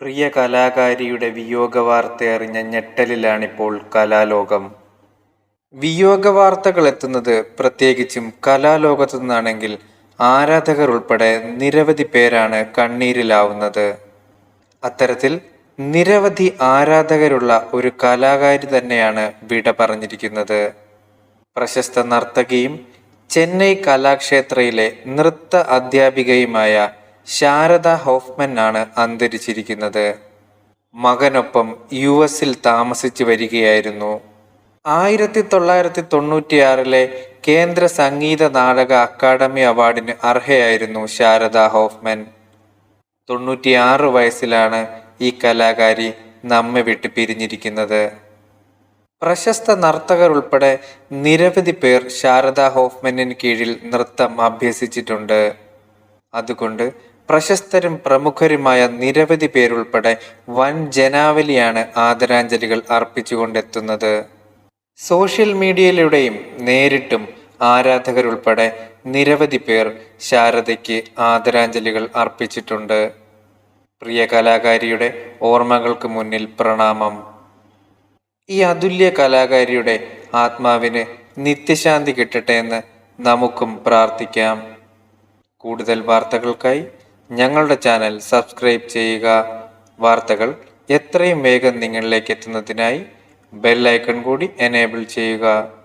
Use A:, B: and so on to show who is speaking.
A: പ്രിയ കലാകാരിയുടെ വിയോഗവാർത്തയറിഞ്ഞ ഞെട്ടലിലാണിപ്പോൾ കലാലോകം. വിയോഗവാർത്തകൾ എത്തുന്നത് പ്രത്യേകിച്ചും കലാലോകത്തു നിന്നാണെങ്കിൽ ആരാധകർ ഉൾപ്പെടെ നിരവധി പേരാണ് കണ്ണീരിലാവുന്നത്. അത്തരത്തിൽ നിരവധി ആരാധകരുള്ള ഒരു കലാകാരി തന്നെയാണ് വിട പറഞ്ഞിരിക്കുന്നത്. പ്രശസ്ത നർത്തകിയും ചെന്നൈ കലാക്ഷേത്രയിലെ നൃത്ത അധ്യാപികയുമായ ശാരദ ഹോഫ്മൻ ആണ് അന്തരിച്ചിരിക്കുന്നത്. മകനൊപ്പം യു എസിൽ താമസിച്ചു വരികയായിരുന്നു. ആയിരത്തി തൊള്ളായിരത്തി തൊണ്ണൂറ്റിയാറിലെ കേന്ദ്ര സംഗീത നാടക അക്കാദമി അവാർഡിന് അർഹയായിരുന്നു ശാരദ ഹോഫ്മൻ. തൊണ്ണൂറ്റിയാറ് വയസ്സിലാണ് ഈ കലാകാരി നമ്മെ വിട്ട് പിരിഞ്ഞിരിക്കുന്നത്. പ്രശസ്ത നർത്തകർ ഉൾപ്പെടെ നിരവധി പേർ ശാരദ ഹോഫ്മനിന് കീഴിൽ നൃത്തം അഭ്യസിച്ചിട്ടുണ്ട്. അതുകൊണ്ട് പ്രശസ്തരും പ്രമുഖരുമായ നിരവധി പേരുൾപ്പെടെ വൻ ജനാവലിയാണ് ആദരാഞ്ജലികൾ അർപ്പിച്ചുകൊണ്ടെത്തുന്നത്. സോഷ്യൽ മീഡിയയിലൂടെയും നേരിട്ടും ആരാധകരുൾപ്പെടെ നിരവധി പേർ ശാരദയ്ക്ക് ആദരാഞ്ജലികൾ അർപ്പിച്ചിട്ടുണ്ട്. പ്രിയ കലാകാരിയുടെ ഓർമ്മകൾക്ക് മുന്നിൽ പ്രണാമം. ഈ അതുല്യ കലാകാരിയുടെ ആത്മാവിന് നിത്യശാന്തി കിട്ടട്ടെ എന്ന് നമുക്കും പ്രാർത്ഥിക്കാം. കൂടുതൽ വാർത്തകൾക്കായി ഞങ്ങളുടെ ചാനൽ സബ്സ്ക്രൈബ് ചെയ്യുക. വാർത്തകൾ എത്രയും വേഗം നിങ്ങളിലേക്ക് എത്തുന്നതിനായി ബെല്ലൈക്കൺ കൂടി എനേബിൾ ചെയ്യുക.